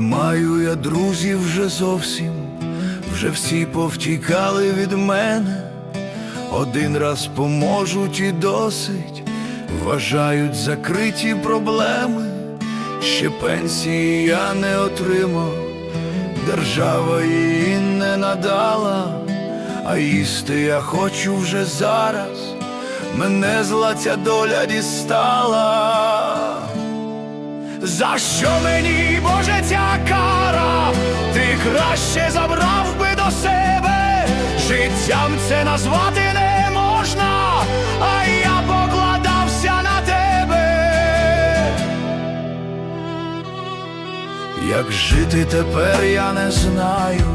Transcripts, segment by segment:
маю я друзів вже зовсім, вже всі повтікали від мене, один раз поможуть і досить, вважають закриті проблеми, ще пенсії я не отримав, держава її не надала, а їсти я хочу вже зараз, мене зла ця доля дістала. За що мені, Боже, ця кара? Ти краще забрав би до себе, життям це назвати не можна, а я покладався на тебе. Як жити тепер я не знаю,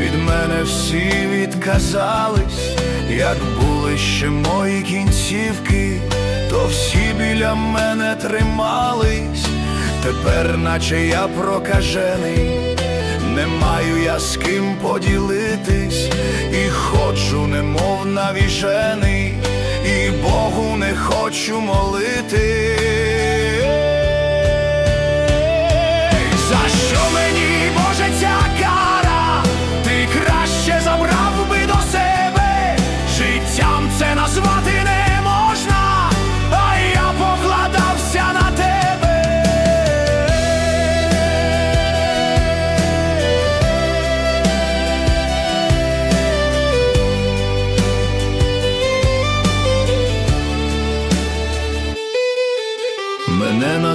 від мене всі відказались, як були ще мої кінцівки, то всі біля мене тримались, тепер, наче я прокажений, не маю я з ким поділитись, і хочу, немов навіжений, і Богу не хочу молити.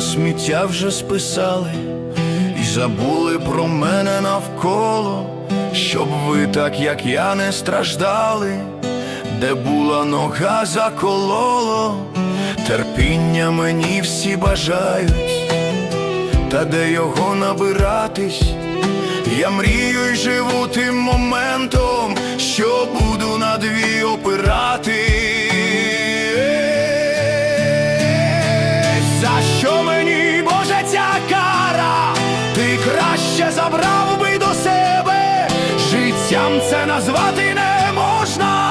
Сміття вже списали і забули про мене навколо, щоб ви так, як я, не страждали, де була нога закололо, терпіння мені всі бажають, та де його набиратись, я мрію й живу тим моментом, що буду на дві опиратись. забрав би до себе, життям це назвати не можна.